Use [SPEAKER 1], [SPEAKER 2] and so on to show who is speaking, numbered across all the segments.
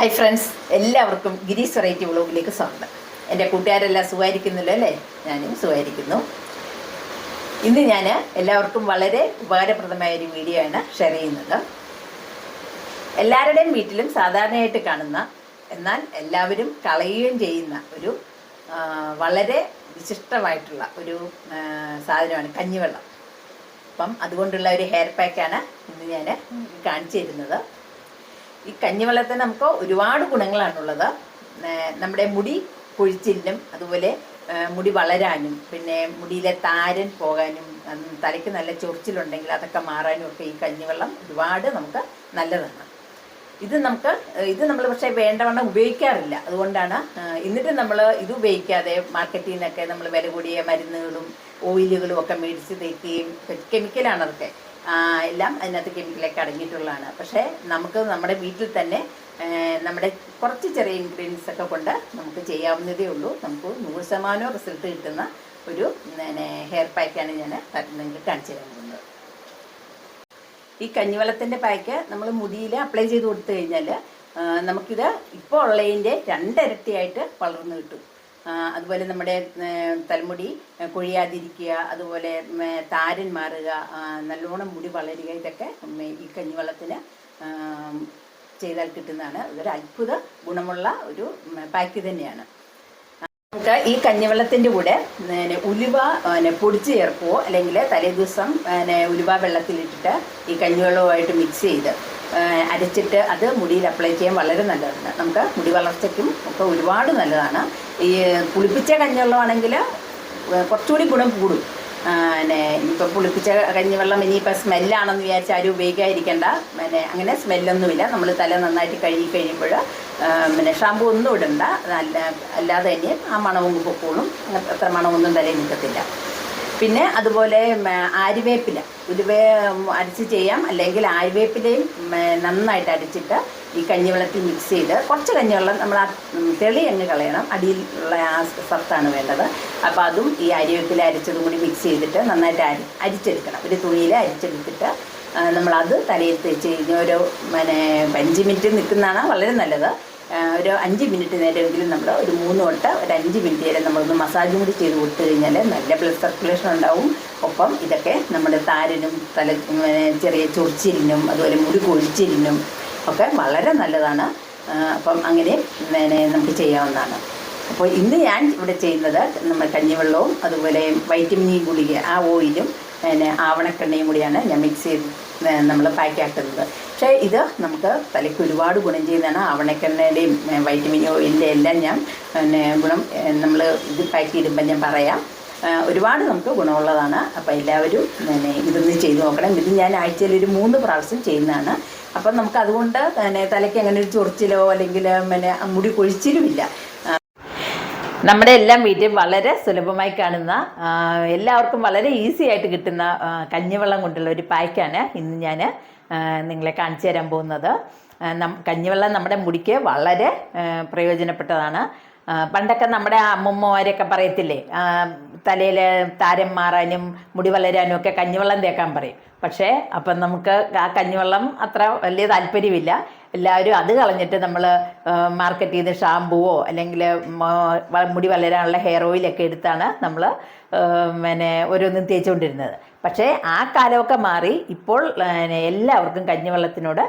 [SPEAKER 1] Hi friends എല്ലാവർക്കും ഗിരീസ് variety വ്ളോഗിലേക്ക് സ്വാഗതം. എന്റെ കൂട്ടുകാരെല്ലാം സുഖമായിരിക്കുന്നില്ല അല്ലേ? ഞാനും സുഖമായിരിക്കുന്നു ഇന്ന് ഞാൻ എല്ലാവർക്കും വളരെ ഉപകാരപ്രദമായ ഒരു വീഡിയോ ആണ് ഷെയർ ചെയ്യുന്നത്. എല്ലാവരുടെയും വീട്ടിലും സാധാരണയായിട്ട് കാണുന്ന എന്നാൽ എല്ലാവരും കളയുകയും ചെയ്യുന്ന ഒരു വളരെ വിശിഷ്ടമായിട്ടുള്ള ഒരു സാധനമാണ് കഞ്ഞിവെള്ളം. അപ്പം അതുകൊണ്ടുള്ള ഒരു ഹെയർ പാക്കാണ് ഇന്ന് ഞാൻ കാണിച്ചു തരുന്നത്. ഈ കഞ്ഞിവെള്ളത്തിന് നമുക്ക് ഒരുപാട് ഗുണങ്ങളാണുള്ളത്. നമ്മുടെ മുടി കൊഴിച്ചിലിനും അതുപോലെ മുടി വളരാനും പിന്നെ മുടിയിലെ താരൻ പോകാനും തലയ്ക്ക് നല്ല ചൊറിച്ചിലുണ്ടെങ്കിൽ അതൊക്കെ മാറാനും ഒക്കെ ഈ കഞ്ഞിവെള്ളം ഒരുപാട് നമുക്ക് നല്ലതാണ്. ഇത് നമുക്ക് ഇത് നമ്മൾ പക്ഷേ വേണ്ടവണ്ണം ഉപയോഗിക്കാറില്ല. അതുകൊണ്ടാണ് എന്നിട്ട് നമ്മൾ ഇത് ഉപയോഗിക്കാതെ മാർക്കറ്റിൽ നിന്നൊക്കെ നമ്മൾ വില കൂടിയ മരുന്നുകളും ഓയിലുകളും ഒക്കെ മേടിച്ച് തേക്കുകയും കെമിക്കലാണ് അതൊക്കെ. എല്ലാം അതിനകത്ത് കെമിക്കലൊക്കെ അടങ്ങിയിട്ടുള്ളതാണ്. പക്ഷേ നമുക്ക് നമ്മുടെ വീട്ടിൽ തന്നെ നമ്മുടെ കുറച്ച് ചെറിയ ഇൻഗ്രീഡിയൻസ് ഒക്കെ കൊണ്ട് നമുക്ക് ചെയ്യാവുന്നതേ ഉള്ളൂ. നമുക്ക് നൂറ് ശതമാനം റിസൾട്ട് കിട്ടുന്ന ഒരു ഹെയർ പാക്കാണ് ഞാൻ നിങ്ങൾക്ക് കാണിച്ചു തരാൻ പോകുന്നത് ഈ കഞ്ഞിവെള്ളത്തിന്റെ പാക്ക് നമ്മൾ മുടിയിൽ അപ്ലൈ ചെയ്ത് കൊടുത്തു കഴിഞ്ഞാൽ നമുക്കിത് ഇപ്പോൾ ഉള്ളതിന്റെ രണ്ടിരട്ടിയായിട്ട് വളർന്നു കിട്ടും. അതുപോലെ നമ്മുടെ തലമുടി കൊഴിയാതിരിക്കുക അതുപോലെ താരൻ മാറുക നല്ലോണം മുടി വളരുക ഇതൊക്കെ ഈ കഞ്ഞിവെള്ളത്തിന് ചെയ്താൽ കിട്ടുന്നതാണ്. അതൊരു അത്ഭുത ഗുണമുള്ള ഒരു പാക്ക് തന്നെയാണ്. നമുക്ക് ഈ കഞ്ഞിവെള്ളത്തിന്റെ കൂടെ ഉലുവ പൊടിച്ച് ചേർക്കുവോ അല്ലെങ്കിൽ തലേ ദിവസം പിന്നെ ഉലുവ വെള്ളത്തിലിട്ടിട്ട് ഈ കഞ്ഞിവെള്ളവുമായിട്ട് മിക്സ് ചെയ്ത് അരച്ചിട്ട് അത് മുടിയിൽ അപ്ലൈ ചെയ്യാൻ വളരെ നല്ലതാണ്. നമുക്ക് മുടി വളർച്ചയ്ക്കും ഒക്കെ ഒരുപാട് നല്ലതാണ്. ഈ പുളിപ്പിച്ച കഞ്ഞിവെള്ളമാണെങ്കിൽ കുറച്ചുകൂടി ഗുണം കൂടും. പിന്നെ ഇപ്പോൾ പുളിപ്പിച്ച കഞ്ഞിവെള്ളം ഇനിയിപ്പോൾ സ്മെല്ലാണെന്ന് വിചാരിച്ച് ആരും ഉപയോഗിക്കാതിരിക്കേണ്ട. പിന്നെ അങ്ങനെ സ്മെല്ലൊന്നുമില്ല. നമ്മൾ തല നന്നായിട്ട് കഴുകി കഴിയുമ്പോൾ പിന്നെ ഷാമ്പു ഒന്നും ഇടണ്ട. നല്ല അല്ലാതെ തന്നെ ആ മണവും പൊക്കോളും. അത്ര മണമൊന്നും വരെ നിൽക്കത്തില്ല. പിന്നെ അതുപോലെ ആര്യവേപ്പില ഉലുവ ഉം, അരച്ച് ചെയ്യാം. അല്ലെങ്കിൽ ആര്യവേപ്പിലയും നന്നായിട്ട് അടിച്ചിട്ട് ഈ കഞ്ഞിവെള്ളത്തിൽ മിക്സ് ചെയ്ത് കുറച്ച് കഞ്ഞിവെള്ളം നമ്മൾ ആ തെളി അങ്ങ് കളയണം. അടിയിലുള്ള ആ സത്താണ് വേണ്ടത്. അപ്പോൾ അതും ഈ അരിവേപ്പില അരച്ചതും കൂടി മിക്സ് ചെയ്തിട്ട് നന്നായിട്ട് അരി അരിച്ചെടുക്കണം. ഒരു തുണിയിൽ അരിച്ചെടുത്തിട്ട് നമ്മളത് തലയിൽ തേച്ച് കഴിഞ്ഞ ഒരു പിന്നെ അഞ്ച് മിനിറ്റ് നിൽക്കുന്നതാണ് വളരെ നല്ലത്. ഒരു അഞ്ച് മിനിറ്റ് നേരമെങ്കിലും നമ്മൾ ഒരു മൂന്ന് തൊട്ട് ഒരു അഞ്ച് മിനിറ്റ് നേരം നമ്മളൊന്ന് മസാജും കൂടി ചെയ്ത് കൊടുത്തു കഴിഞ്ഞാൽ നല്ല ബ്ലഡ് സർക്കുലേഷൻ ഉണ്ടാവും. ഒപ്പം ഇതൊക്കെ നമ്മുടെ താരനും തല ചെറിയ ചൊറിച്ചിലിനും അതുപോലെ മുടി കൊഴിച്ചിലിനും ഒക്കെ വളരെ നല്ലതാണ്. അപ്പം അങ്ങനെ നമുക്ക് ചെയ്യാവുന്നതാണ്. അപ്പോൾ ഇന്ന് ഞാൻ ഇവിടെ ചെയ്യുന്നത് നമ്മൾ കഞ്ഞിവെള്ളവും അതുപോലെ വൈറ്റമിൻ ഇ ഗുളിക ആ ഓയിലും പിന്നെ ആവണക്കെണ്ണയും കൂടിയാണ് ഞാൻ മിക്സ് ചെയ്ത് നമ്മൾ പാക്കാക്കുന്നത് പക്ഷേ ഇത് നമുക്ക് തലയ്ക്ക് ഒരുപാട് ഗുണം ചെയ്യുന്നതാണ് അവണക്കെണ്ണയുടെയും വൈറ്റമിൻ ഓയിലിന്റെ എല്ലാം ഞാൻ പിന്നെ ഗുണം നമ്മൾ ഇത് പാക്ക് ചെയ്തുമ്പോൾ ഞാൻ പറയാം. ഒരുപാട് നമുക്ക് ഗുണമുള്ളതാണ്. അപ്പോൾ എല്ലാവരും പിന്നെ ഇതൊന്ന് ചെയ്ത് നോക്കണം. ഇത് ഞാൻ ആഴ്ചയിൽ ഒരു മൂന്ന് പ്രാവശ്യം ചെയ്യുന്നതാണ്. അപ്പം നമുക്ക് അതുകൊണ്ട് പിന്നെ തലയ്ക്ക് അങ്ങനെ ഒരു ചൊറിച്ചിലോ അല്ലെങ്കിൽ പിന്നെ മുടി കൊഴിച്ചിലുമില്ല. നമ്മുടെ എല്ലാം വീട്ടിൽ വളരെ സുലഭമായി കാണുന്ന എല്ലാവർക്കും വളരെ ഈസി ആയിട്ട് കിട്ടുന്ന കഞ്ഞിവെള്ളം കൊണ്ടുള്ള ഒരു പായ്ക്കാണ് ഇന്ന് ഞാൻ നിങ്ങളെ കാണിച്ചു തരാൻ പോകുന്നത്. കഞ്ഞിവെള്ളം നമ്മുടെ മുടിക്ക് വളരെ പ്രയോജനപ്പെട്ടതാണ്. പണ്ടൊക്കെ നമ്മുടെ അമ്മമ്മമാരൊക്കെ പറയത്തില്ലേ തലയിൽ താരം മാറാനും മുടി വളരാനും ഒക്കെ കഞ്ഞിവെള്ളം തേക്കാൻ പറയും. പക്ഷേ അപ്പം നമുക്ക് ആ കഞ്ഞിവെള്ളം അത്ര വലിയ താല്പര്യമില്ല. എല്ലാവരും അത് കളഞ്ഞിട്ട് നമ്മൾ മാർക്കറ്റ് നിന്ന് ഷാമ്പുവോ അല്ലെങ്കിൽ മുടി വളരാനുള്ള ഹെയർ ഓയിലൊക്കെ എടുത്താണ് നമ്മൾ പിന്നെ ഓരോന്നും തേച്ചുകൊണ്ടിരുന്നത്. പക്ഷേ ആ കാലമൊക്കെ മാറി ഇപ്പോൾ എല്ലാവർക്കും കഞ്ഞിവെള്ളത്തിനോട്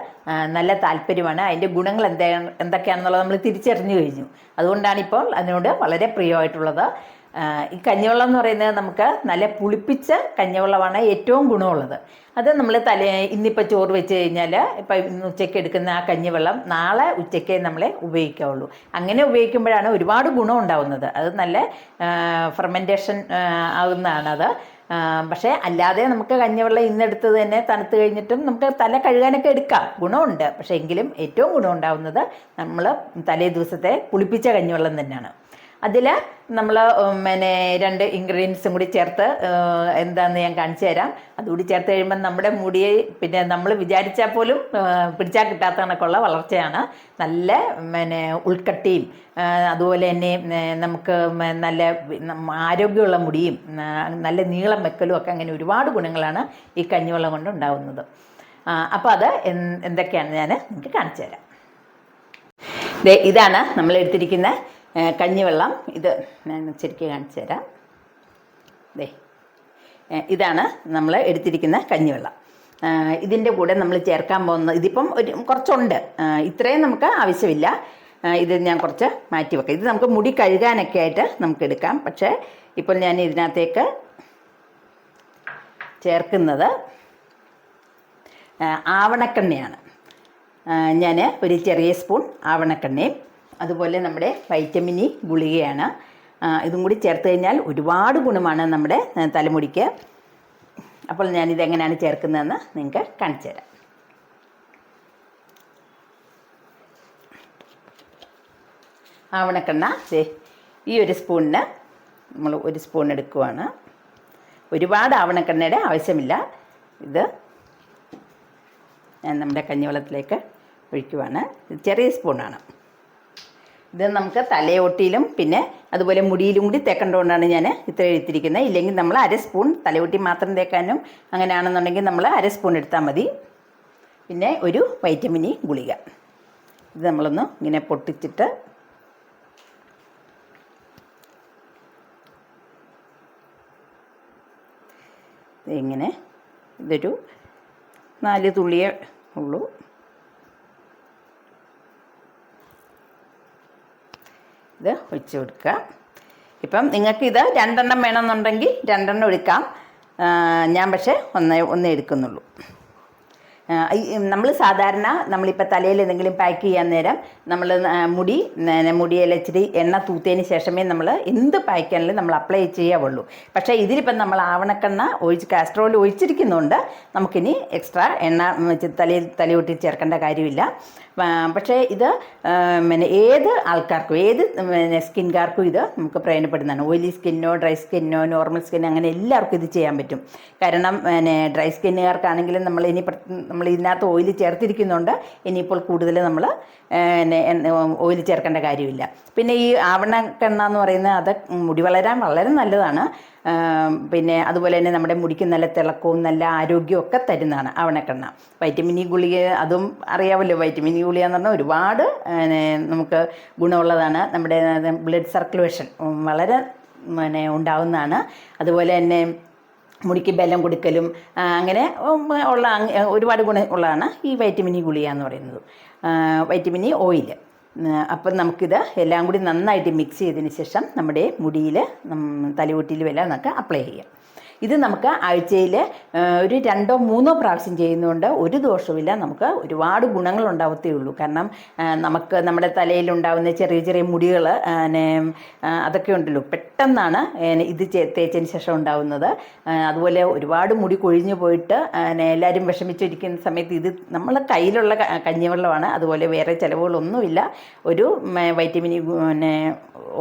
[SPEAKER 1] നല്ല താല്പര്യമാണ്. അതിന്റെ ഗുണങ്ങൾ എന്താ എന്തൊക്കെയാണെന്നുള്ളത് നമ്മൾ തിരിച്ചറിഞ്ഞു കഴിഞ്ഞു. അതുകൊണ്ടാണ് ഇപ്പോൾ അതിനോട് വളരെ പ്രിയമായിട്ടുള്ളത്. ഈ കഞ്ഞിവെള്ളം എന്ന് പറയുന്നത് നമുക്ക് നല്ല പുളിപ്പിച്ച കഞ്ഞിവെള്ളമാണ് ഏറ്റവും ഗുണമുള്ളത്. അത് നമ്മൾ തലേ ഇന്നിപ്പോൾ ചോറ് വെച്ച് കഴിഞ്ഞാൽ ഇപ്പം ഇന്ന് ഉച്ചയ്ക്ക് എടുക്കുന്ന ആ കഞ്ഞിവെള്ളം നാളെ ഉച്ചയ്ക്ക് നമ്മളെ ഉപയോഗിക്കാവുള്ളൂ. അങ്ങനെ ഉപയോഗിക്കുമ്പോഴാണ് ഒരുപാട് ഗുണം ഉണ്ടാവുന്നത്. അത് നല്ല ഫെർമെന്റേഷൻ ആകുന്നതാണത് പക്ഷേ അല്ലാതെ നമുക്ക് കഞ്ഞിവെള്ളം ഇന്നെടുത്തത് തന്നെ തണുത്ത് കഴിഞ്ഞിട്ടും നമുക്ക് തല കഴുകാനൊക്കെ എടുക്കാം. ഗുണമുണ്ട്. പക്ഷേ എങ്കിലും ഏറ്റവും ഗുണം ഉണ്ടാവുന്നത് നമ്മൾ തലേ ദിവസത്തെ പുളിപ്പിച്ച കഞ്ഞിവെള്ളം തന്നെയാണ്. അതിൽ നമ്മൾ പിന്നെ രണ്ട് ഇൻഗ്രീഡിയൻസും കൂടി ചേർത്ത് എന്താന്ന് ഞാൻ കാണിച്ചു തരാം. അതുകൂടി ചേർത്ത് കഴിയുമ്പോൾ നമ്മുടെ മുടിയെ പിന്നെ നമ്മൾ വിചാരിച്ചാൽ പോലും പിടിച്ചാൽ കിട്ടാത്ത കണക്കുള്ള വളർച്ചയാണ്. നല്ല പിന്നെ ഉൾക്കട്ടിയും അതുപോലെ തന്നെ നമുക്ക് നല്ല ആരോഗ്യമുള്ള മുടിയും നല്ല നീളം വെക്കലും ഒക്കെ അങ്ങനെ ഒരുപാട് ഗുണങ്ങളാണ് ഈ കഞ്ഞിവെള്ളം കൊണ്ട് ഉണ്ടാകുന്നത് അപ്പോൾ അത് എന്തൊക്കെയാണ് ഞാൻ നിങ്ങൾക്ക് കാണിച്ചു തരാം. ഇതാണ് നമ്മൾ എടുത്തിരിക്കുന്ന കഞ്ഞിവെള്ളം. ഇത് ഞാൻ ശരിക്കും കാണിച്ചു തരാം. ദേ. ഇതാണ് നമ്മൾ എടുത്തിരിക്കുന്ന കഞ്ഞിവെള്ളം. ഇതിന്റെ കൂടെ നമ്മൾ ചേർക്കാൻ പോകുന്ന ഇതിപ്പം ഒരു കുറച്ചുണ്ട്. ഇത്രയും നമുക്ക് ആവശ്യമില്ല. ഇത് ഞാൻ കുറച്ച് മാറ്റി വെക്കാം. ഇത് നമുക്ക് മുടി കഴുകാനൊക്കെ ആയിട്ട് നമുക്ക് എടുക്കാം. പക്ഷേ ഇപ്പോൾ ഞാൻ ഇതിനകത്തേക്ക് ചേർക്കുന്നത് ആവണക്കെണ്ണയാണ്. ഞാൻ ഒരു ചെറിയ സ്പൂൺ ആവണക്കെണ്ണയും അതുപോലെ നമ്മുടെ വൈറ്റമിൻ ഇ ഗുളികയാണ്. ഇതും കൂടി ചേർത്ത് കഴിഞ്ഞാൽ ഒരുപാട് ഗുണമാണ് നമ്മുടെ തലമുടിക്ക്. അപ്പോൾ ഞാനിത് എങ്ങനെയാണ് ചേർക്കുന്നതെന്ന് നിങ്ങൾക്ക് കാണിച്ചു തരാം. ആവണക്കെണ്ണ ഈ ഒരു സ്പൂണിന് നമ്മൾ ഒരു സ്പൂൺ എടുക്കുവാണ്. ഒരുപാട് ആവണക്കെണ്ണയുടെ ആവശ്യമില്ല. ഇത് ഞാൻ നമ്മുടെ കഞ്ഞിവെള്ളത്തിലേക്ക് ഒഴിക്കുവാണ്. ചെറിയ സ്പൂണാണ്. ഇത് നമുക്ക് തലയോട്ടിയിലും പിന്നെ അതുപോലെ മുടിയിലും കൂടി തേക്കേണ്ടതുകൊണ്ടാണ് ഞാൻ ഇത്ര എടുത്തിരിക്കുന്നത് ഇല്ലെങ്കിൽ നമ്മൾ അര സ്പൂൺ തലയോട്ടി മാത്രം തേക്കാനും അങ്ങനെയാണെന്നുണ്ടെങ്കിൽ നമ്മൾ അര സ്പൂൺ എടുത്താൽ മതി. പിന്നെ ഒരു വൈറ്റമിൻ ഇ ഗുളിക. ഇത് നമ്മളൊന്ന് ഇങ്ങനെ പൊട്ടിച്ചിട്ട് ഇങ്ങനെ ഇതൊരു നാല് തുള്ളിയേ ഉള്ളൂ. ഇത് ഒഴിച്ച് കൊടുക്കുക. ഇപ്പം നിങ്ങൾക്ക് ഇത് രണ്ടെണ്ണം വേണമെന്നുണ്ടെങ്കിൽ രണ്ടെണ്ണം എടുക്കാം. ഞാൻ പക്ഷേ ഒന്നേ ഒന്നേ എടുക്കുന്നുള്ളൂ. നമ്മൾ സാധാരണ നമ്മളിപ്പോൾ തലയിൽ എന്തെങ്കിലും പാക്ക് ചെയ്യാൻ നേരം നമ്മൾ മുടി മുടിയെല്ലാം ഇച്ചിരി എണ്ണ തൂത്തതിന് ശേഷമേ നമ്മൾ എന്ത് പാക്ക് ചെയ്യാനും നമ്മൾ അപ്ലൈ ചെയ്യാവുള്ളൂ. പക്ഷേ ഇതിലിപ്പം നമ്മൾ ആവണക്കെണ്ണ ഒഴിച്ച് കാസ്ട്രോൾ ഒഴിച്ചിരിക്കുന്നതുകൊണ്ട് നമുക്കിനി എക്സ്ട്രാ എണ്ണ തലയിൽ തലയൊട്ടി ചേർക്കേണ്ട കാര്യമില്ല. പക്ഷേ ഇത് പിന്നെ ഏത് ആൾക്കാർക്കും ഏത് സ്കിൻകാർക്കും ഇത് നമുക്ക് പ്രയോജനപ്പെടുന്നതാണ്. ഓയിലി സ്കിന്നോ ഡ്രൈ സ്കിന്നോ നോർമൽ സ്കിന്നോ അങ്ങനെ എല്ലാവർക്കും ഇത് ചെയ്യാൻ പറ്റും. കാരണം പിന്നെ ഡ്രൈ സ്കിന്നുകാർക്കാണെങ്കിലും നമ്മൾ ഇനി പ്ര- നമ്മൾ ഇതിനകത്ത് ഓയിൽ ചേർത്തിരിക്കുന്നുണ്ട്. ഇനിയിപ്പോൾ കൂടുതൽ നമ്മൾ ഓയിൽ ചേർക്കേണ്ട കാര്യമില്ല. പിന്നെ ഈ ആവണക്കെണ്ണ എന്ന് പറയുന്നത് അത് മുടി വളരാൻ വളരെ നല്ലതാണ്. പിന്നെ അതുപോലെ തന്നെ നമ്മുടെ മുടിക്ക് നല്ല തിളക്കവും നല്ല ആരോഗ്യവും ഒക്കെ തരുന്നതാണ് ആവണക്കെണ്ണ. വൈറ്റമിൻ ഇ ഗുളിക അതും അറിയാമല്ലോ. വൈറ്റമിൻ ഇ ഗുളിക എന്ന് പറഞ്ഞാൽ ഒരുപാട് നമുക്ക് ഗുണമുള്ളതാണ്. നമ്മുടെ ബ്ലഡ് സർക്കുലേഷൻ വളരെ പിന്നെ ഉണ്ടാവുന്നതാണ്. അതുപോലെ തന്നെ മുടിക്ക് ബലം കൊടുക്കലും അങ്ങനെ ഉള്ള ഒരുപാട് ഗുണം ഉള്ളതാണ് ഈ വൈറ്റമിൻ ഇ ഗുളിക എന്ന് പറയുന്നത്. Vitamin E oil. അപ്പം നമുക്കിത് എല്ലാം കൂടി നന്നായിട്ട് മിക്സ് ചെയ്തതിന് ശേഷം നമ്മുടെ മുടിയിൽ തലയോട്ടിയിൽ വല്ല നമുക്ക് അപ്ലൈ ചെയ്യാം. ഇത് നമുക്ക് ആഴ്ചയിൽ ഒരു രണ്ടോ മൂന്നോ പ്രാവശ്യം ചെയ്യുന്നതുകൊണ്ട് ഒരു ദോഷവുമില്ല. നമുക്ക് ഒരുപാട് ഗുണങ്ങൾ ഉണ്ടാവത്തേ ഉള്ളൂ കാരണം നമുക്ക് നമ്മുടെ തലയിൽ തലയിലുണ്ടാവുന്ന ചെറിയ ചെറിയ മുടികൾ അതൊക്കെ ഉണ്ടല്ലോ. പെട്ടെന്നാണ് ഇത് തേച്ചതിന് ശേഷം ഉണ്ടാവുന്നത്. അതുപോലെ ഒരുപാട് മുടി കൊഴിഞ്ഞു പോയിട്ട് എല്ലാവരും വിഷമിച്ചിരിക്കുന്ന സമയത്ത് ഇത് നമ്മളെ കയ്യിലുള്ള കഞ്ഞിവെള്ളമാണ്. അതുപോലെ വേറെ ചിലവുകളൊന്നുമില്ല. ഒരു വൈറ്റമിൻ പിന്നെ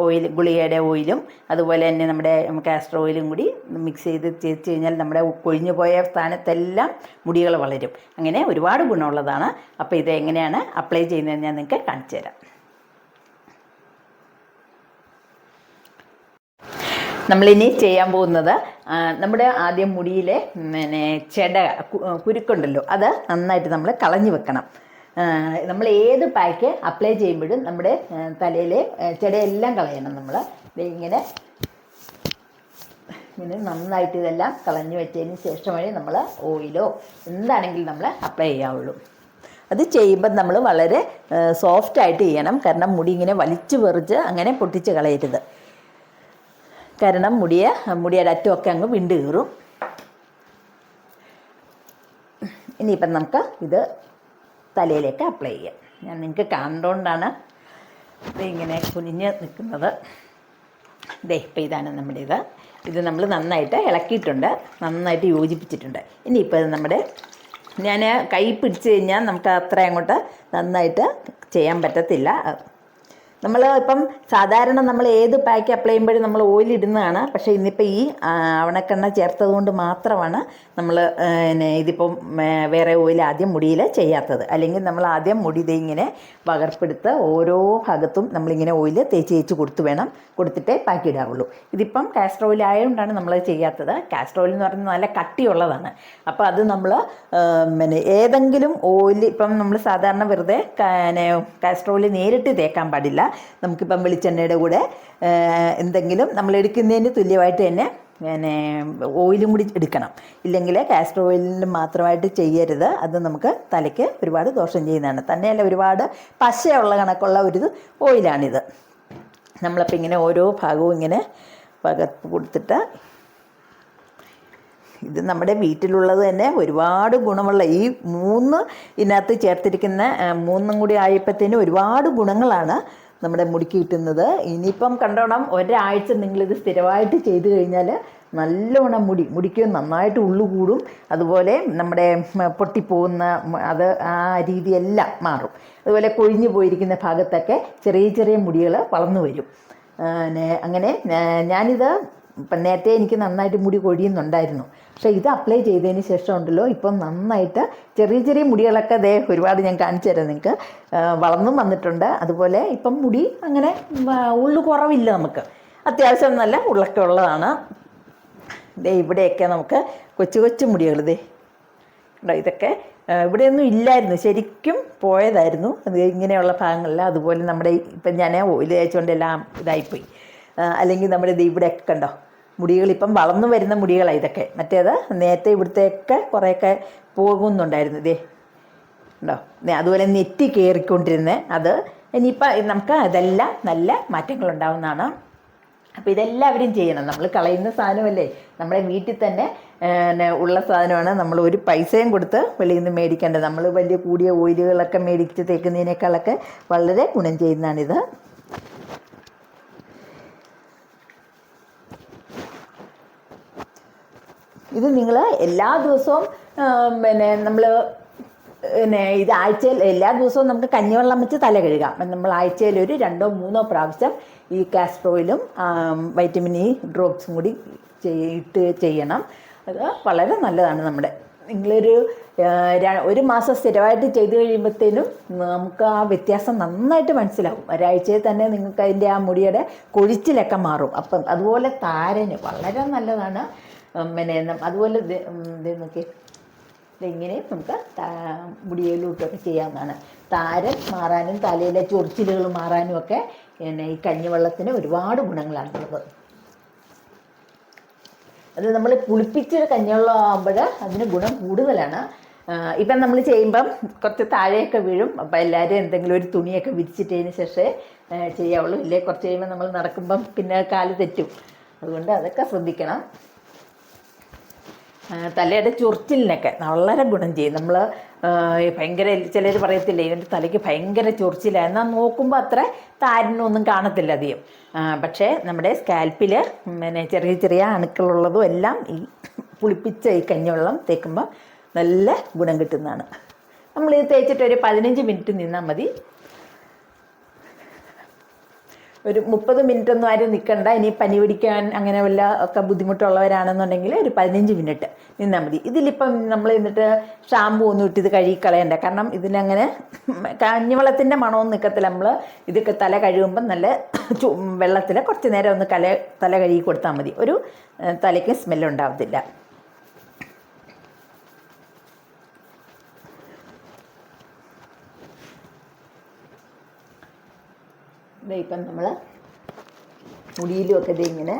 [SPEAKER 1] ഓയിൽ ഗുളികയുടെ ഓയിലും അതുപോലെ തന്നെ നമ്മുടെ കാസ്റ്റർ ഓയിലും കൂടി മിക്സ് ചെയ്ത് ചേച്ച് കഴിഞ്ഞാൽ നമ്മുടെ കൊഴിഞ്ഞു പോയ സ്ഥാനത്തെല്ലാം മുടികൾ വളരും. അങ്ങനെ ഒരുപാട് ഗുണമുള്ളതാണ്. അപ്പോൾ ഇത് എങ്ങനെയാണ് അപ്ലൈ ചെയ്യുന്നതെന്ന് ഞാൻ നിങ്ങൾക്ക് കാണിച്ചു തരാം. നമ്മളിനി ചെയ്യാൻ പോകുന്നത് നമ്മുടെ ആദ്യം മുടിയിലെ പിന്നെ ചെട കുരുക്കുണ്ടല്ലോ അത് നന്നായിട്ട് നമ്മൾ കളഞ്ഞു വെക്കണം. നമ്മൾ ഏത് പാക്ക് അപ്ലൈ ചെയ്യുമ്പോഴും നമ്മുടെ തലയിലെ ചെടയെല്ലാം കളയണം നമ്മൾ. ഇങ്ങനെ ഇങ്ങനെ നന്നായിട്ട് ഇതെല്ലാം കളഞ്ഞു വെച്ചതിന് ശേഷമേ നമ്മൾ ഓയിലോ എന്താണെങ്കിലും നമ്മൾ അപ്ലൈ ചെയ്യാവുള്ളൂ. അത് ചെയ്യുമ്പോൾ നമ്മൾ വളരെ സോഫ്റ്റായിട്ട് ചെയ്യണം. കാരണം മുടി ഇങ്ങനെ വലിച്ചു വെറിച്ച് അങ്ങനെ പൊട്ടിച്ച് കളയരുത്. കാരണം മുടിയെ മുടിയുടെ അറ്റമൊക്കെ അങ്ങ് വിണ്ട് കീറും. ഇനിയിപ്പം നമുക്ക് ഇത് തലയിലേക്ക് അപ്ലൈ ചെയ്യാം. ഞാൻ നിങ്ങൾക്ക് കാണുന്നതുകൊണ്ടാണ് ഇത് ഇങ്ങനെ കുനിഞ്ഞ് നിൽക്കുന്നത്. ദേ ഇപ്പം ഇതാണ് നമ്മുടെ ഇത് ഇത് നമ്മൾ നന്നായിട്ട് ഇളക്കിയിട്ടുണ്ട്. നന്നായിട്ട് യോജിപ്പിച്ചിട്ടുണ്ട്. ഇനിയിപ്പോൾ ഇത് നമ്മുടെ ഞാൻ കൈ പിടിച്ച് കഴിഞ്ഞാൽ നമുക്ക് അത്ര അങ്ങോട്ട് നന്നായിട്ട് ചെയ്യാൻ പറ്റത്തില്ല. നമ്മൾ ഇപ്പം സാധാരണ നമ്മൾ ഏത് പാക്ക് അപ്ലൈ ചെയ്യുമ്പോഴും നമ്മൾ ഓയിൽ ഇടുന്നതാണ്. പക്ഷേ ഇന്നിപ്പോൾ ഈ അവണക്കെണ്ണ ചേർത്തത് കൊണ്ട് മാത്രമാണ് നമ്മൾ ഇതിപ്പം വേറെ ഓയിൽ ആദ്യം മുടിയിൽ ചെയ്യാത്തത്. അല്ലെങ്കിൽ നമ്മൾ ആദ്യം മുടി ഇങ്ങനെ വകർപ്പെടുത്ത് ഓരോ ഭാഗത്തും നമ്മളിങ്ങനെ ഓയിൽ തേച്ച് തേച്ച് കൊടുത്ത് വേണം കൊടുത്തിട്ടേ പാക്ക് ഇടാവുള്ളൂ. ഇതിപ്പം കാസ്റ്റർ ഓയിൽ ആയതുകൊണ്ടാണ് നമ്മൾ ചെയ്യാത്തത്. കാസ്റ്റർ ഓയിൽ എന്ന് പറയുന്നത് നല്ല കട്ടിയുള്ളതാണ്. അപ്പോൾ അത് നമ്മൾ പിന്നെ ഏതെങ്കിലും ഓയിൽ ഇപ്പം നമ്മൾ സാധാരണ വെറുതെ കാസ്റ്റർ ഓയിൽ നേരിട്ട് തേക്കാൻ പാടില്ല. നമുക്കിപ്പം വെളിച്ചെണ്ണയുടെ കൂടെ എന്തെങ്കിലും നമ്മൾ എടുക്കുന്നതിന് തുല്യമായിട്ട് തന്നെ പിന്നെ ഓയിലും കൂടി എടുക്കണം. ഇല്ലെങ്കിൽ കാസ്റ്റർ ഓയിലിന് മാത്രമായിട്ട് ചെയ്യരുത്. അത് നമുക്ക് തലയ്ക്ക് ഒരുപാട് ദോഷം ചെയ്യുന്നതാണ്. തന്നെയല്ല ഒരുപാട് പശയുള്ള കണക്കുള്ള ഒരു ഓയിലാണിത്. നമ്മളപ്പോൾ ഇങ്ങനെ ഓരോ ഭാഗവും ഇങ്ങനെ പകർപ്പ് കൊടുത്തിട്ട് ഇത് നമ്മുടെ വീട്ടിലുള്ളത് തന്നെ ഒരുപാട് ഗുണമുള്ള ഈ മൂന്ന് ഇതിനകത്ത് ചേർത്തിരിക്കുന്ന മൂന്നും കൂടി ആയപ്പോഴത്തേനും ഒരുപാട് ഗുണങ്ങളാണ് നമ്മുടെ മുടിക്ക് കിട്ടുന്നത്. ഇനിയിപ്പം കണ്ടോണം ഒരാഴ്ച നിങ്ങളിത് സ്ഥിരമായിട്ട് ചെയ്തു കഴിഞ്ഞാൽ നല്ലോണം മുടി മുടിക്ക് നന്നായിട്ട് ഉള്ളു കൂടും. അതുപോലെ നമ്മുടെ പൊട്ടിപ്പോകുന്ന അത് ആ രീതിയെല്ലാം മാറും. അതുപോലെ കൊഴിഞ്ഞു പോയിരിക്കുന്ന ഭാഗത്തൊക്കെ ചെറിയ ചെറിയ മുടികൾ വളർന്നു വരും. അങ്ങനെ ഞാനിത് നേരത്തെ എനിക്ക് നന്നായിട്ട് മുടി കൊഴിയുന്നുണ്ടായിരുന്നു. പക്ഷേ ഇത് അപ്ലൈ ചെയ്തതിന് ശേഷം ഉണ്ടല്ലോ. ഇപ്പം നന്നായിട്ട് ചെറിയ ചെറിയ മുടികളൊക്കെ ദേ ഒരുപാട് ഞാൻ കാണിച്ചു തരാം നിങ്ങൾക്ക് വളർന്നും വന്നിട്ടുണ്ട്. അതുപോലെ ഇപ്പം മുടി അങ്ങനെ ഉള്ളു കുറവില്ല നമുക്ക്. അത്യാവശ്യം നല്ല ഉള്ളൊക്കെ ഉള്ളതാണ്. ദേ ഇവിടെയൊക്കെ നമുക്ക് കൊച്ചു കൊച്ചു മുടികൾ ദേ. കണ്ടോ ഇതൊക്കെ ഇവിടെയൊന്നും ഇല്ലായിരുന്നു. ശരിക്കും പോയതായിരുന്നു. അത് ഇങ്ങനെയുള്ള ഭാഗങ്ങളിൽ അതുപോലെ നമ്മുടെ ഇപ്പം ഞാൻ ഓയിൽ തേച്ചുകൊണ്ട് എല്ലാം ഇതായിപ്പോയി. അല്ലെങ്കിൽ നമ്മുടെ ഇത് ഇവിടെയൊക്കെ കണ്ടോ? മുടികൾ ഇപ്പം വളർന്നു വരുന്ന മുടികളാണ് ഇതൊക്കെ. മറ്റേത് നേരത്തെ ഇവിടുത്തെയൊക്കെ കുറേയൊക്കെ പോകുന്നുണ്ടായിരുന്നു ഇതേ ഉണ്ടോ? അതുപോലെ നെറ്റി കയറിക്കൊണ്ടിരുന്നത് അത് ഇനിയിപ്പോൾ നമുക്ക് അതെല്ലാം നല്ല മാറ്റങ്ങൾ ഉണ്ടാവുന്നതാണ് അപ്പോൾ ഇതെല്ലാവരും ചെയ്യണം. നമ്മൾ കളയുന്ന സാധനമല്ലേ? നമ്മുടെ വീട്ടിൽ തന്നെ ഉള്ള സാധനമാണ്. നമ്മൾ ഒരു പൈസയും കൊടുത്ത് വെളിയിൽ നിന്ന് മേടിക്കേണ്ടത്. നമ്മൾ വലിയ കൂടിയ ഓയിലുകളൊക്കെ മേടിച്ച് തേക്കുന്നതിനേക്കാളൊക്കെ വളരെ ഗുണം ചെയ്യുന്നതാണിത്. ഇത് നിങ്ങൾ എല്ലാ ദിവസവും പിന്നെ നമ്മൾ പിന്നെ ഇത് ആഴ്ചയിൽ എല്ലാ ദിവസവും നമുക്ക് കഞ്ഞിവെള്ളം വെച്ച് തല കഴുകാം നമ്മൾ ആഴ്ചയിൽ ഒരു രണ്ടോ മൂന്നോ പ്രാവശ്യം ഈ കാസ്ട്രോയിലും വൈറ്റമിൻ ഇ ഡ്രോപ്സും കൂടി ചെയ്തിട്ട് ചെയ്യണം. അത് വളരെ നല്ലതാണ് നമ്മുടെ. നിങ്ങളൊരു ഒരു മാസം സ്ഥിരമായിട്ട് ചെയ്തു കഴിയുമ്പോഴത്തേനും നമുക്ക് ആ വ്യത്യാസം നന്നായിട്ട് മനസ്സിലാവും. ഒരാഴ്ചയിൽ തന്നെ നിങ്ങൾക്ക് അതിന്റെ ആ മുടിയുടെ കൊഴിച്ചിലൊക്കെ മാറും. അപ്പം അതുപോലെ താരന് വളരെ നല്ലതാണ്. പിന്നെ അതുപോലെ ഇത് നോക്കി ഇങ്ങനെ നമുക്ക് മുടിയിലോട്ടൊക്കെ ചെയ്യാവുന്നതാണ്. താരൻ മാറാനും തലയിലെ ചൊറിച്ചിലുകൾ മാറാനും ഒക്കെ പിന്നെ ഈ കഞ്ഞിവെള്ളത്തിന് ഒരുപാട് ഗുണങ്ങളാണുള്ളത് അത് നമ്മൾ പുളിപ്പിച്ച കഞ്ഞിവെള്ളം ആകുമ്പോൾ അതിന് ഗുണം കൂടുതലാണ്. ഇപ്പം നമ്മൾ ചെയ്യുമ്പം കുറച്ച് താഴെയൊക്കെ വീഴും. അപ്പം എല്ലാവരും എന്തെങ്കിലും ഒരു തുണിയൊക്കെ വിരിച്ചിട്ടതിന് ശേഷമേ ചെയ്യാവുള്ളൂ. ഇല്ലേ? കുറച്ച് കഴിയുമ്പോൾ നമ്മൾ നടക്കുമ്പം പിന്നെ കാൽ തെറ്റും. അതുകൊണ്ട് അതൊക്കെ ശ്രദ്ധിക്കണം. തലയുടെ ചൊറിച്ചിലിനൊക്കെ വളരെ ഗുണം ചെയ്യും. നമ്മൾ ഭയങ്കര ചിലർ പറയത്തില്ലേ ഇവന്റെ തലയ്ക്ക് ഭയങ്കര ചൊറിച്ചിലാണ് എന്നാൽ നോക്കുമ്പോൾ അത്ര താരനൊന്നും കാണത്തില്ല അധികം. പക്ഷേ നമ്മുടെ സ്കാൽപ്പിൽ പിന്നെ ചെറിയ ചെറിയ അണുക്കളുള്ളതും എല്ലാം ഈ പുളിപ്പിച്ച ഈ കഞ്ഞിവെള്ളം തേക്കുമ്പോൾ നല്ല ഗുണം കിട്ടുന്നതാണ്. നമ്മൾ ഇത് തേച്ചിട്ട് ഒരു പതിനഞ്ച് മിനിറ്റ് നിന്നാൽ മതി. ഒരു മുപ്പത് മിനിറ്റ് ഒന്നും ആരും നിൽക്കണ്ട ഇനി പനി പിടിക്കാൻ അങ്ങനെ വല്ല ഒക്കെ ബുദ്ധിമുട്ടുള്ളവരാണെന്നുണ്ടെങ്കിൽ ഒരു പതിനഞ്ച് മിനിറ്റ് നിന്നാൽ മതി. ഇതിലിപ്പം നമ്മൾ എന്നിട്ട് ഷാമ്പു ഒന്നും ഇട്ട് ഇത് കഴുകി കളയണ്ട കാരണം ഇതിനങ്ങനെ കഞ്ഞിവെള്ളത്തിന്റെ മണമൊന്നും നിൽക്കത്തില്ല. നമ്മൾ ഇതൊക്കെ തല കഴുകുമ്പം നല്ല വെള്ളത്തിൽ കുറച്ച് നേരം ഒന്ന് കല തല കഴുകി കൊടുത്താൽ മതി. ഒരു തലയ്ക്ക് സ്മെല്ലുണ്ടാവത്തില്ല ഇപ്പം നമ്മൾ മുടിയിലും ഒക്കെ ഇത് ഇങ്ങനെ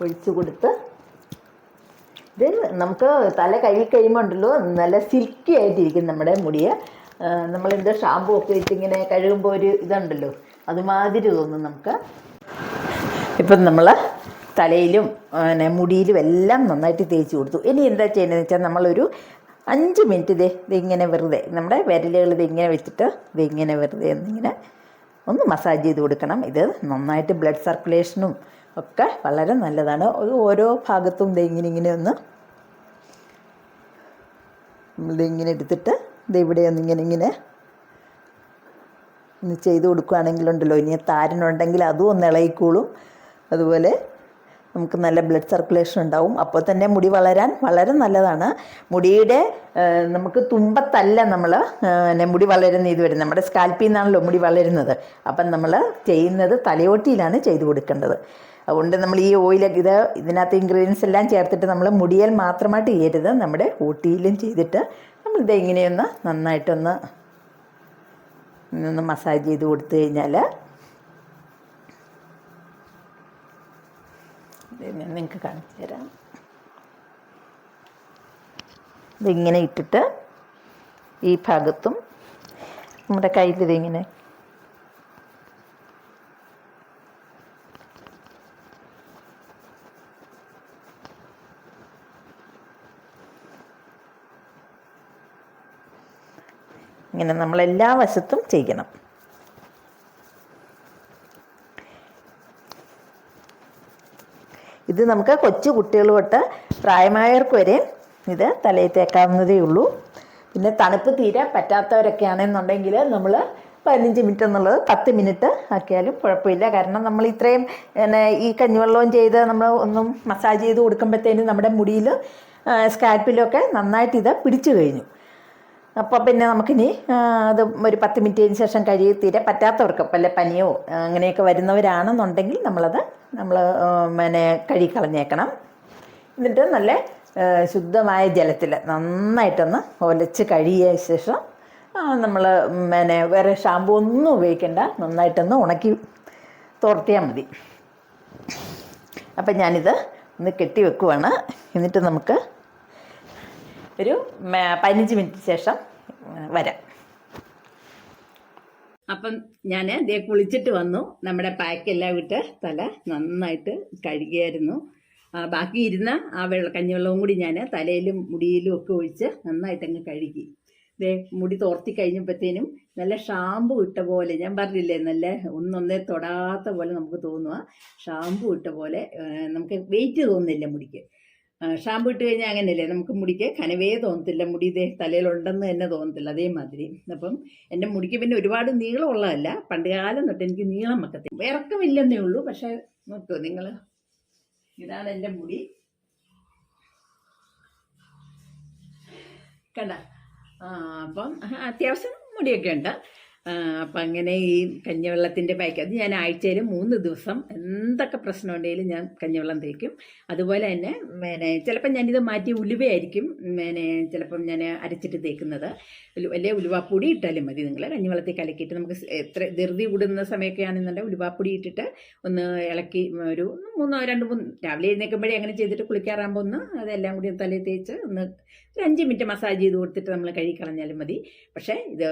[SPEAKER 1] ഒഴിച്ചു കൊടുത്ത് ഇത് നമുക്ക് തല കഴുകി കഴിയുമ്പോൾ ഉണ്ടല്ലോ നല്ല സിൽക്കി ആയിട്ടിരിക്കും നമ്മുടെ മുടിയെ. നമ്മളെന്ത് ഷാമ്പു ഒക്കെ ഇട്ട് ഇങ്ങനെ കഴുകുമ്പോൾ ഒരു ഇതുണ്ടല്ലോ അതുമാതിരി തോന്നും നമുക്ക്. ഇപ്പം നമ്മൾ തലയിലും പിന്നെ മുടിയിലും എല്ലാം നന്നായിട്ട് തേച്ച് കൊടുത്തു. ഇനി എന്താ ചെയ്യുന്നതെന്ന് വെച്ചാൽ നമ്മളൊരു അഞ്ച് മിനിറ്റ് ഇതേ ഇതിങ്ങനെ വെറുതെ. നമ്മുടെ വിരലുകൾ ഇതിങ്ങനെ വെച്ചിട്ട് ഇതിങ്ങനെ വെറുതെ എന്നിങ്ങനെ ഒന്ന് മസാജ് ചെയ്ത് കൊടുക്കണം. ഇത് നന്നായിട്ട് ബ്ലഡ് സർക്കുലേഷനും ഒക്കെ വളരെ നല്ലതാണ്. ഓരോ ഭാഗത്തും ഇതെങ്ങനെ ഇങ്ങനെ ഒന്ന് ഇതിങ്ങനെ എടുത്തിട്ട് ഇത് ഇവിടെ ഒന്നിങ്ങനെ ഇങ്ങനെ
[SPEAKER 2] ഒന്ന് ചെയ്ത് കൊടുക്കുകയാണെങ്കിലുണ്ടല്ലോ ഇനി താരനുണ്ടെങ്കിൽ അതും ഒന്ന് ഇളകിക്കോളും. അതുപോലെ നമുക്ക് നല്ല ബ്ലഡ് സർക്കുലേഷൻ ഉണ്ടാവും. അപ്പോൾ തന്നെ മുടി വളരാൻ വളരെ നല്ലതാണ്. മുടിയുടെ നമുക്ക് തുമ്പത്തല്ല നമ്മൾ മുടി വളരുന്ന ഇത് വരുന്നത്. നമ്മുടെ സ്കാൽപ്പിൽ നിന്നാണല്ലോ മുടി വളരുന്നത്. അപ്പം നമ്മൾ ചെയ്യുന്നത് തലയോട്ടിയിലാണ് ചെയ്തു കൊടുക്കേണ്ടത്. അതുകൊണ്ട് നമ്മൾ ഈ ഓയിലൊക്കെ ഇത് ഇതിനകത്ത് ഇൻഗ്രീഡിയൻസ് എല്ലാം ചേർത്തിട്ട് നമ്മൾ മുടിയൽ മാത്രമായിട്ട് ചെയ്യരുത്. നമ്മുടെ ഊട്ടിയിലും ചെയ്തിട്ട് നമ്മളിത് ഇങ്ങനെയൊന്ന് നന്നായിട്ടൊന്ന് ഒന്ന് മസാജ് ചെയ്ത് കൊടുത്തു കഴിഞ്ഞാൽ നിങ്ങൾക്ക് കാണിച്ചു തരാം. ഇതിങ്ങനെ ഇട്ടിട്ട് ഈ ഭാഗത്തും നമ്മുടെ കയ്യിൽ ഇതിങ്ങനെ ഇങ്ങനെ നമ്മളെല്ലാ വശത്തും ചെയ്യണം. ഇത് നമുക്ക് കൊച്ചു കുട്ടികൾ തൊട്ട് പ്രായമായവർക്ക് വരെ ഇത് തലയിൽ തേക്കാവുന്നതേ ഉള്ളൂ. പിന്നെ തണുപ്പ് തീരെ പറ്റാത്തവരൊക്കെ ആണെന്നുണ്ടെങ്കിൽ നമ്മൾ പതിനഞ്ച് മിനിറ്റ് എന്നുള്ളത് പത്ത് മിനിറ്റ് ആക്കിയാലും കുഴപ്പമില്ല. കാരണം നമ്മൾ ഇത്രയും പിന്നെ ഈ കഞ്ഞിവെള്ളവും ചെയ്ത് നമ്മൾ ഒന്നും മസാജ് ചെയ്ത് കൊടുക്കുമ്പോഴത്തേനും നമ്മുടെ മുടിയിൽ സ്കാൽപ്പിലൊക്കെ നന്നായിട്ട് ഇത് പിടിച്ചു കഴിഞ്ഞു. അപ്പോൾ പിന്നെ നമുക്കിനി അത് ഒരു പത്ത് മിനിറ്റിന് ശേഷം കഴുകി തീരെ പറ്റാത്തവർക്ക് വല്ല പനിയോ അങ്ങനെയൊക്കെ വരുന്നവരാണെന്നുണ്ടെങ്കിൽ നമ്മളത് നമ്മൾ പിന്നെ കഴുകിക്കളഞ്ഞേക്കണം. എന്നിട്ട് നല്ല ശുദ്ധമായ ജലത്തിൽ നന്നായിട്ടൊന്ന് ഒലച്ച് കഴുകിയ ശേഷം നമ്മൾ പിന്നെ വേറെ ഷാമ്പു ഒന്നും ഉപയോഗിക്കേണ്ട നന്നായിട്ടൊന്ന് ഉണക്കി തോർത്തിയാൽ മതി. അപ്പം ഞാനിത് ഒന്ന് കെട്ടി വെക്കുവാണ്. എന്നിട്ട് നമുക്ക് ഒരു പതിനഞ്ച് മിനിറ്റ് ശേഷം വരാം.
[SPEAKER 1] അപ്പം ഞാൻ ദേ കുളിച്ചിട്ട് വന്നു. നമ്മുടെ പാക്കെല്ലാം വിട്ട് തല നന്നായിട്ട് കഴുകിയായിരുന്നു. ബാക്കി ഇരുന്ന ആ വെള്ള കഞ്ഞിവെള്ളവും കൂടി ഞാൻ തലയിലും മുടിയിലും ഒക്കെ ഒഴിച്ച് നന്നായിട്ട് അങ്ങ് കഴുകി. ദേ മുടി തോർത്തി കഴിഞ്ഞപ്പോഴത്തേനും നല്ല ഷാമ്പു ഇട്ട പോലെ ഞാൻ പറഞ്ഞില്ലേ നല്ല ഒന്നൊന്നേ തൊടാത്ത പോലെ നമുക്ക് തോന്നുക ഷാമ്പു ഇട്ട പോലെ നമുക്ക് വെയിറ്റ് തോന്നുന്നില്ല മുടിക്ക്. ഷാമ്പു ഇട്ട് കഴിഞ്ഞാൽ അങ്ങനെയല്ലേ? നമുക്ക് മുടിക്ക് കനവേ തോന്നത്തില്ല. മുടി ഇതേ തലയിലുണ്ടെന്ന് തന്നെ തോന്നത്തില്ല. അതേമാതിരി. അപ്പം എന്റെ മുടിക്ക് പിന്നെ ഒരുപാട് നീളമുള്ളതല്ല. പണ്ട് കാലം തൊട്ട് എനിക്ക് നീളം വെക്കത്തില്ല. ഇറക്കമില്ലെന്നേ ഉള്ളൂ. പക്ഷേ നോക്കൂ നിങ്ങൾ. ഇതാണ് എന്റെ മുടി. കണ്ട. അപ്പം അത്യാവശ്യം മുടിയൊക്കെ ഉണ്ട്. അപ്പം അങ്ങനെ ഈ കഞ്ഞിവെള്ളത്തിന്റെ പാക്ക് അത് ഞാൻ ആഴ്ചയിൽ മൂന്ന് ദിവസം എന്തൊക്കെ പ്രശ്നം ഉണ്ടെങ്കിലും ഞാൻ കഞ്ഞിവെള്ളം തേക്കും. അതുപോലെ തന്നെ പിന്നെ ചിലപ്പം ഞാനിത് മാറ്റി ഉലുവയായിരിക്കും പിന്നെ ചിലപ്പം ഞാൻ അരച്ചിട്ട് തേക്കുന്നത്. വലിയ ഉലുവാപ്പൊടി ഇട്ടാലും മതി നിങ്ങൾ കഞ്ഞിവെള്ളത്തിൽ കലക്കിയിട്ട് നമുക്ക് എത്ര ധൃതി കൂടുന്ന സമയമൊക്കെ ആണെന്നുണ്ടെങ്കിൽ ഉലുവാപ്പൊടി ഇട്ടിട്ട് ഒന്ന് ഇളക്കി ഒരു മൂന്നോ രണ്ട് മൂന്ന് രാവിലെ എഴുന്നേൽക്കുമ്പോഴേ അങ്ങനെ ചെയ്തിട്ട് കുളിക്കാറാകുമ്പോൾ ഒന്ന് അതെല്ലാം കൂടി തലയിൽ തേച്ച് ഒന്ന് ഒരു അഞ്ച് മിനിറ്റ് മസാജ് ചെയ്ത് കൊടുത്തിട്ട് നമ്മൾ കഴുകി കളഞ്ഞാലും മതി. പക്ഷേ ഇത്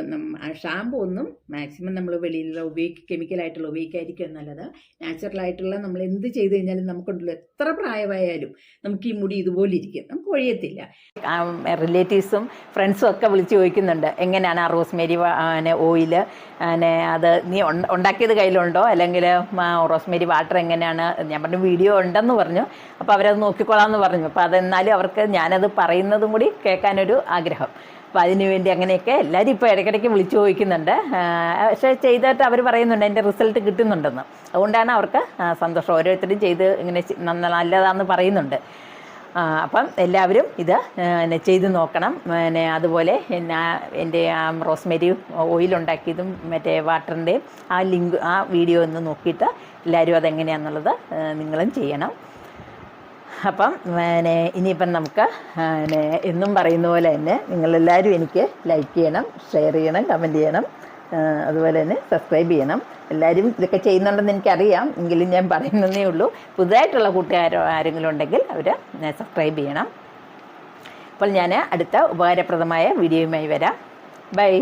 [SPEAKER 1] ഷാമ്പു ഒന്നും മാക്സിമം നമ്മൾ വെളിയിലുള്ള ഉപയോഗിക്കുക കെമിക്കലായിട്ടുള്ള ഉപയോഗിക്കാതിരിക്കും നല്ലത്. നാച്ചുറലായിട്ടുള്ള നമ്മൾ എന്ത് ചെയ്ത് കഴിഞ്ഞാലും നമുക്കുണ്ടല്ലോ എത്ര പ്രായമായാലും നമുക്ക് ഈ മുടി ഇതുപോലെ ഇരിക്കും. നമുക്ക് ഒഴിയത്തില്ല.
[SPEAKER 2] റിലേറ്റീവ്സും ഫ്രണ്ട്സും ഒക്കെ വിളിച്ച് ചോദിക്കുന്നുണ്ട് എങ്ങനെയാണ് ആ റോസ്മേരി ഓയിൽ അത് നീ ഉണ്ട- ഉണ്ടാക്കിയത് കയ്യിലുണ്ടോ? അല്ലെങ്കിൽ റോസ്മേരി വാട്ടർ എങ്ങനെയാണ്? ഞാൻ പറഞ്ഞു വീഡിയോ ഉണ്ടെന്ന് പറഞ്ഞു. അപ്പോൾ അവരത് നോക്കിക്കോളാം എന്ന് പറഞ്ഞു. അപ്പോൾ അതെന്നാലും അവർക്ക് ഞാനത് പറയുന്നതും കൂടി കേൾക്കാനൊരു ആഗ്രഹം. അപ്പോൾ അതിനു വേണ്ടി അങ്ങനെയൊക്കെ എല്ലാവരും ഇപ്പോൾ ഇടയ്ക്കിടയ്ക്ക് വിളിച്ചു ചോദിക്കുന്നുണ്ട്. പക്ഷേ ചെയ്തിട്ട് അവർ പറയുന്നുണ്ട് അതിന്റെ റിസൾട്ട് കിട്ടുന്നുണ്ടെന്ന്. അതുകൊണ്ടാണ് അവർക്ക് സന്തോഷം. ഓരോരുത്തരും ചെയ്ത് ഇങ്ങനെ നല്ലതാണെന്ന് പറയുന്നുണ്ട്. അപ്പം എല്ലാവരും ഇത് എന്നെ ചെയ്ത് നോക്കണം. പിന്നെ അതുപോലെ എന്നാ എന്റെ ആ റോസ്മെരി ഓയിൽ ഉണ്ടാക്കിയതും മറ്റേ വാട്ടറിന്റെയും ആ ലിങ്ക് ആ വീഡിയോ ഒന്ന് നോക്കിയിട്ട് എല്ലാവരും അതെങ്ങനെയാണെന്നുള്ളത് നിങ്ങളും ചെയ്യണം. അപ്പം പിന്നെ ഇനിയിപ്പം നമുക്ക് പിന്നെ എന്നും പറയുന്ന പോലെ തന്നെ നിങ്ങളെല്ലാവരും എനിക്ക് ലൈക്ക് ചെയ്യണം ഷെയർ ചെയ്യണം കമന്റ് ചെയ്യണം അതുപോലെ തന്നെ സബ്സ്ക്രൈബ് ചെയ്യണം. എല്ലാവരും ഇതൊക്കെ ചെയ്യുന്നുണ്ടെന്ന് എനിക്കറിയാം. എങ്കിലും ഞാൻ പറയുന്നതേ ഉള്ളൂ. പുതുതായിട്ടുള്ള കൂട്ടുകാരോ ആരെങ്കിലും ഉണ്ടെങ്കിൽ അവർ സബ്സ്ക്രൈബ് ചെയ്യണം. അപ്പോൾ ഞാൻ അടുത്ത ഉപകാരപ്രദമായ വീഡിയോയുമായി വരാം. ബൈ